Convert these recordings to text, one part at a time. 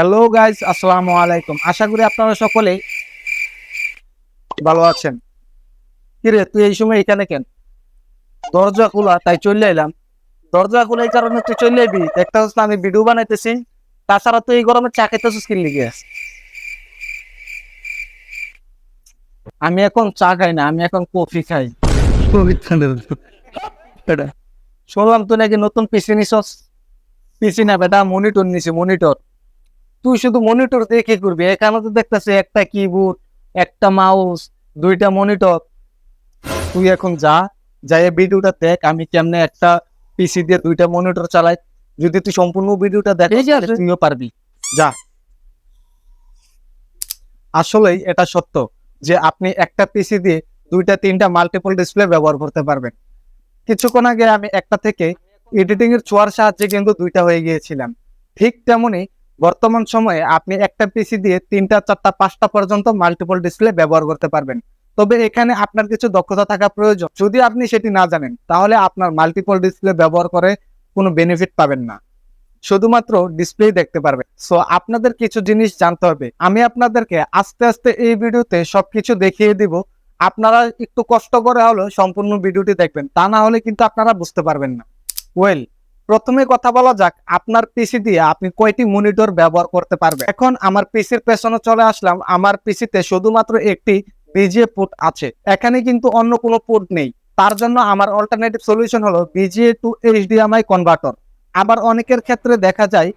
Hello guys আসসালামু আলাইকুম। আশা করি আপনারা সকলেই ভালো আছেন। কিরে তুই এই সময় এখানে কেন? দরজা খোলা তাই চলে এলাম। দরজা খোলা এই কারণে তুই চলে এবি একটা হচ্ছে আমি ভিডিও বানাইতেছি। তাছাড়া তুই এই গরমে চা খাইতেছিস কি লিগে? আমি এখন চা খাই না আমি এখন কফি খাই। শুনলাম তুই নাকি নতুন পিসি নিছস? পিসি না বেটা মনিটর নিছি মনিটর। তুই শুধু মনিটর দিয়ে কি করবি? এখানে তো দেখতেছি একটা কিবোর্ড একটা মাউস দুইটা মনিটর তুই এখন যা যাই ভিডিওটা দেখ আমি কেমনে একটা পিসি দিয়ে দুইটা মনিটর চালাই। যদি তুই সম্পূর্ণ ভিডিওটা দেখিস তুইও পারবি। যা। আসলেই এটা সত্য যে আপনি একটা পিসি দিয়ে দুইটা তিনটা মাল্টিপল ডিসপ্লে ব্যবহার করতে পারবেন। কিছুক্ষণ আগে আমি একটা থেকে এডিটিং এর ছোঁয়ার সাহায্যে কিন্তু দুইটা হয়ে গিয়েছিলাম। ঠিক তেমনি বর্তমান সময়ে আপনি একটা পিসি দিয়ে তিনটা, চারটা, পাঁচটা পর্যন্ত মাল্টিপল ডিসপ্লে ব্যবহার করতে পারবেন। তবে এখানে আপনার কিছু দক্ষতা থাকা প্রয়োজন। যদি আপনি সেটি না জানেন, তাহলে আপনার মাল্টিপল ডিসপ্লে ব্যবহার করে কোনো বেনিফিট পাবেন না। শুধুমাত্র ডিসপ্লে দেখতে পারবেন। সো আপনাদের কিছু জিনিস জানতে হবে। আমি আপনাদেরকে আস্তে আস্তে এই ভিডিওতে সবকিছু দেখিয়ে দিব। আপনারা একটু কষ্ট করে হলেও সম্পূর্ণ ভিডিওটি দেখবেন। তা না হলে কিন্তু আপনারা বুঝতে পারবেন না। ওয়েল প্রথমে কথা বলা যাক, আপনার পিসি দিয়ে আপনি কয়টি মনিটর ব্যবহার করতে পারবেন? এখন আমার পিসির পেছনে চলে আসলাম, আমার পিসিতে শুধুমাত্র একটি বিজিএ পোর্ট আছে। এখানে কিন্তু অন্য কোনো পোর্ট নেই। তার জন্য আমার অল্টারনেটিভ সলিউশন হলো বিজিএ টু এইচডিএমআই কনভার্টর আবার অনেকের ক্ষেত্রে দেখা যায়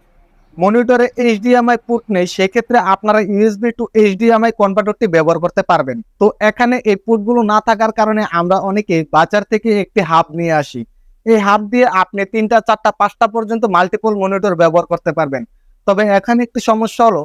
মনিটরে এইচডিএমআই পোর্ট নেই, সেক্ষেত্রে আপনারা ইউএসবি টু এইচডিএমআই কনভার্টারটি ব্যবহার করতে পারবেন। তো এখানে এই পোর্টগুলো না থাকার কারণে আমরা অনেকে বাজার থেকে একটি হাব নিয়ে আসি। এই হাব দিয়ে আপনি তিনটা, চারটা, পাঁচটা পর্যন্ত মাল্টিপল মনিটর ব্যবহার করতে পারবেন। তবে এখানে একটি সমস্যা হলো,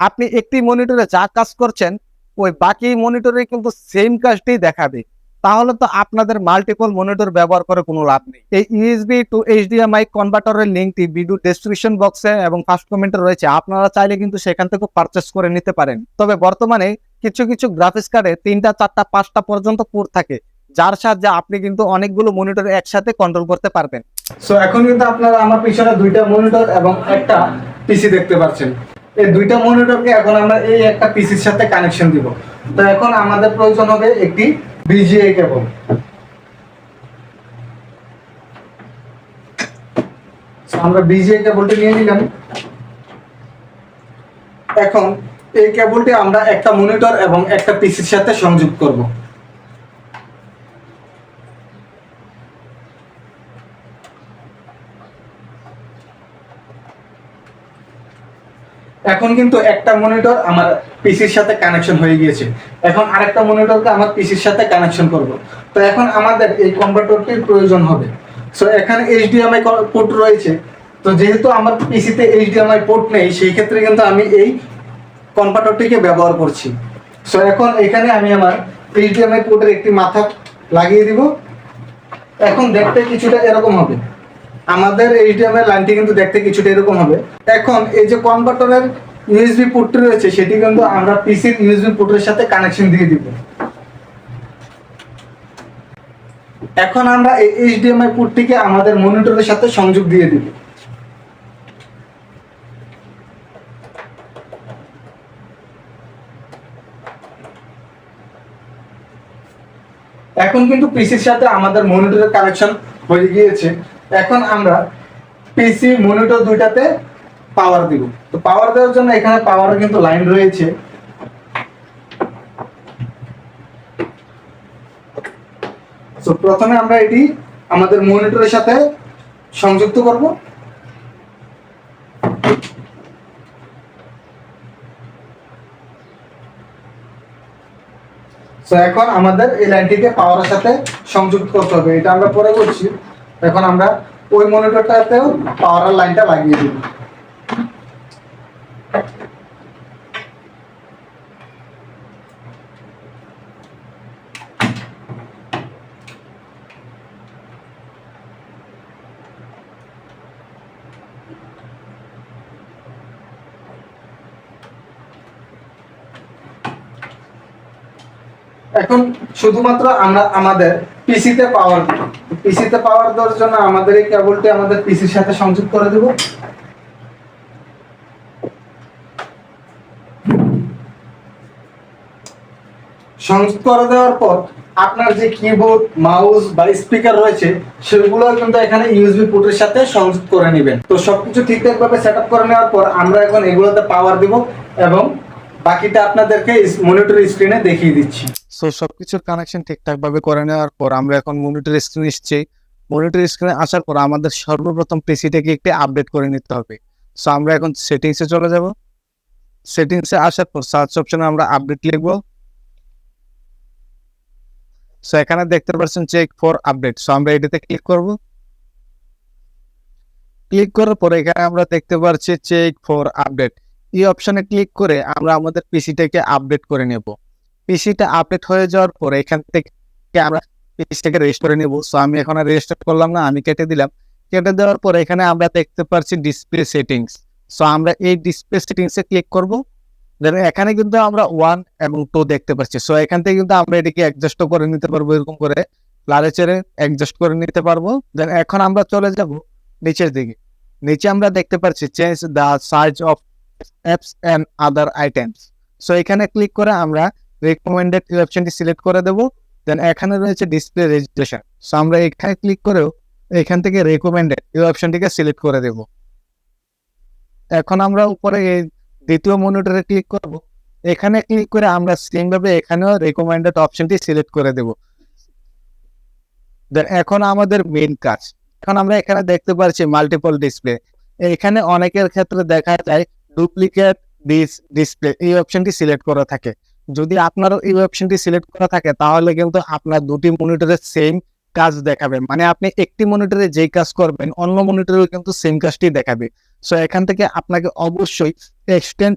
আপনি একটি মনিটরে যা কাজ করছেন, ওই বাকি মনিটরে কিন্তু সেম কাজটি দেখাবে। তাহলে তো আপনাদের মাল্টিপল মনিটর ব্যবহার করে কোনো লাভ নেই। এই ইউএসবি টু এইচডিএমআই কনভার্টারের লিঙ্কটি ভিডিও ডেসক্রিপশন বক্সে এবং ফার্স্ট কমেন্টে রয়েছে। আপনারা চাইলে কিন্তু সেখান থেকে পারচেস করে নিতে পারেন। তবে বর্তমানে কিছু কিছু গ্রাফিক্স কার্ডে তিনটা, চারটা, পাঁচটা পর্যন্ত পোর্ট থাকে। যার সাহায্যে আপনি কিন্তু অনেকগুলো মনিটর একসাথে কন্ট্রোল করতে পারবেন। সো এখন কিন্তু আপনারা আমার পিছনে দুইটা মনিটর এবং একটা পিসি দেখতে পাচ্ছেন। এই দুইটা মনিটরকে এখন আমরা এই একটা পিসির সাথে কানেকশন দিব। তো এখন আমাদের প্রয়োজন হবে একটি বিজিএ কেবল আমরা বিজিএ কেবলটি নিয়ে নিলাম। এখন এই কেবলটি আমরা একটা মনিটর এবং একটা পিসির সাথে সংযোগ করব। এখন কিন্তু একটা মনিটর আমার পিসির সাথে কানেকশন হয়ে গিয়েছে। এখন আরেকটা মনিটরকে আমার পিসির সাথে কানেকশন করব। তো এখন আমাদের এই কনভার্টরটির প্রয়োজন হবে। সো এখানে এইচডিএমআই পোর্ট রয়েছে। তো যেহেতু আমার পিসিতে এইচডিএমআই পোর্ট নেই, সেই ক্ষেত্রে কিন্তু আমি এই কনভার্টরটিকে ব্যবহার করছি। সো এখন এখানে আমি আমার এইচডিএমআই পোর্টের একটি মাথা লাগিয়ে দিব। এখন দেখতে কিছুটা এরকম হবে। আমাদের এইচডিএমআই লাইনটি কিন্তু দেখতে কিছুটা এরকম হবে। এখন এই যে কনভার্টারের ইউএসবি পোর্টটি রয়েছে, সেটি কিন্তু আমরা পিসির ইউএসবি পোর্টের সাথে কানেকশন দিয়ে দিব। এখন আমরা এই এইচডিএমআই পোর্টটিকে আমাদের মনিটরের সাথে সংযোগ দিয়ে দিব। এখন কিন্তু পিসির সাথে আমাদের মনিটরের কানেকশন হয়ে গিয়েছে। এখন আমরা পিসি মনিটর দুইটাতে পাওয়ার দিব। তো পাওয়ার দেওয়ার জন্য এখানে পাওয়ার কিন্তু লাইন রয়েছে। তো প্রথমে আমরা এটি আমাদের মনিটরের সাথে সংযুক্ত করব। তো এখন আমাদের এই লাইনটিকে পাওয়ারের সাথে সংযুক্ত করতে হবে। এটা আমরা পরে করছি এখন আমরা ওই মনিটরটাতেও পাওয়ার লাইনটা লাগিয়ে দিব। এখন শুধুমাত্র আমরা আমাদের পিসিতে পাওয়ার পিসিতে পাওয়ার দেওয়ার জন্য আমাদের এই কেবলটি আমাদের পিসির সাথে সংযুক্ত করে দেব। সংযুক্ত করে দেওয়ার পর আপনার যে কিবোর্ড মাউস বা স্পিকার রয়েছে সেগুলো কিন্তু এখানে ইউএসবি পোর্টের সাথে সংযুক্ত করে নেবেন। তো সবকিছু ঠিকঠাক ভাবে সেট করে নেওয়ার পর আমরা এখন এগুলোতে পাওয়ার দেব এবং বাকিটা আপনাদেরকে মনিটর স্ক্রিনে দেখিয়ে দিচ্ছি। সো সবকিছুর কানেকশন ঠিকঠাক ভাবে করে নেওয়ার পর আমরা এখন মনিটর স্ক্রিনে এসেছি। মনিটর স্ক্রিনে আসার পর আমাদের সর্বপ্রথম পিসিটাকে একটি আপডেট করে নিতে হবে। সো আমরা এখন সেটিংসে চলে যাব। সেটিংসে আসার পর সার্চ অপশনে আমরা আপডেট লিখব। সো এখানে দেখতে পাচ্ছেন চেক ফর আপডেট সো আমরা এটাতে ক্লিক করব। ক্লিক করার পরে এখানে আমরা দেখতে পাচ্ছি চেক ফর আপডেট এই অপশনে ক্লিক করে আমরা আমাদের পিসিটাকে আপডেট করে নেব। পিসিটা আপডেট হয়ে যাওয়ার পরে এখান থেকে আমরা পিসিটাকে রেজিস্ট করে নেব। সো আমি এখন আর রেজিস্টার করলাম না, আমি কেটে দিলাম। কেটে দেওয়ার পরে এখানে আমরা দেখতে পাচ্ছি ডিসপ্লে সেটিংস সো আমরা এই ডিসপ্লে সেটিংসে ক্লিক করব। দেন এখানে কিন্তু আমরা ওয়ান এবং টু দেখতে পাচ্ছি। সো এখান থেকে কিন্তু আমরা এটাকে অ্যাডজাস্ট করে নিতে পারব এরকম করে। লারে চেড়ে অ্যাডজাস্ট করে নিতে পারব। দেন এখন আমরা চলে যাব নিচের দিকে। নিচে আমরা দেখতে পাচ্ছি change the size of apps and other items so এখানে ক্লিক করে আমরা রেকমেন্ডেড অপশনটি সিলেক্ট করে দেবো। দেন এখানে রয়েছে ডিসপ্লে রেজিস্ট্রেশন সো আমরা এখানে ক্লিক করেও এখান থেকে রেকমেন্ডেড এই অপশনটিকে সিলেক্ট করে দেব। এখন আমরা উপরে এই দ্বিতীয় মনিটরে ক্লিক করব। এখানে ক্লিক করে আমরা সেম ভাবে এখানেও রেকমেন্ডেড অপশনটি সিলেক্ট করে দেব। দেন এখন আমাদের মেইন কাজ। এখন আমরা এখানে দেখতে পাচ্ছি মাল্টিপল ডিসপ্লে এখানে অনেকের ক্ষেত্রে দেখা যায় ডুপ্লিকেট ডিস ডিসপ্লে এই অপশনটি সিলেক্ট করা থাকে। যদি আপনারও এই অপশনটি সিলেক্ট করা থাকে, তাহলে কিন্তু আপনার দুটি মনিটরে সেম কাজ দেখাবে। মানে আপনি একটি মনিটরে যেই কাজ করবেন, অন্য মনিটরেও কিন্তু সেম কাজটি দেখাবে। সো এখান থেকে আপনাকে অবশ্যই এক্সটেন্ড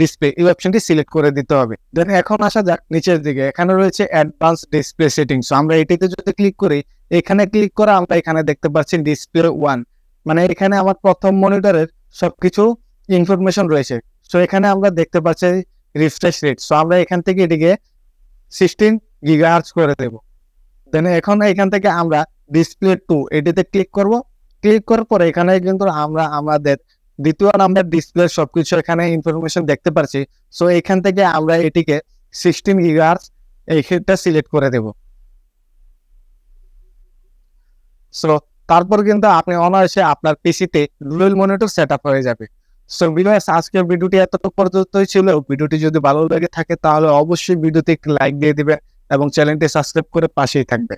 ডিসপ্লে এই অপশনটি সিলেক্ট করে দিতে হবে। দেন এখন আসা যাক নিচের দিকে। এখানে রয়েছে অ্যাডভান্স ডিসপ্লে সেটিং সো আমরা এটিতে যদি ক্লিক করি, এখানে ক্লিক করে আমরা এখানে দেখতে পাচ্ছি ডিসপ্লে ওয়ান মানে এখানে আমার প্রথম মনিটরের সবকিছু ইনফরমেশন রয়েছে। সো এখানে আমরা দেখতে পাচ্ছি রিফ্রেশ রেট সো আমরা এখান থেকে এটিকে সিক্সটিন গিগাহার্জ করে দেব। দেন এখন এখান থেকে আমরা ডিসপ্লে টু এটিতে ক্লিক করব। ক্লিক করার পরে এখানে কিন্তু আমরা আমাদের দ্বিতীয় নাম্বার ডিসপ্লে সবকিছু এখানে ইনফরমেশন দেখতে পাচ্ছি সো এখান থেকে আমরা এটিকে সিক্সটিন গিগাহার্জ এইটা সিলেক্ট করে দেব। সো তারপর কিন্তু আপনি অনায়াসে আপনার পিসিতে ডুয়েল মনিটর সেট হয়ে যাবে। সো ভিউয়ার্স, আজকের ভিডিওটি এতটুকু পর্যন্তই ছিল। ভিডিওটি যদি ভালো লেগে থাকে, তাহলে অবশ্যই ভিডিওতে একটি লাইক দিয়ে দিবে এবং চ্যানেলটি সাবস্ক্রাইব করে পাশেই থাকবে।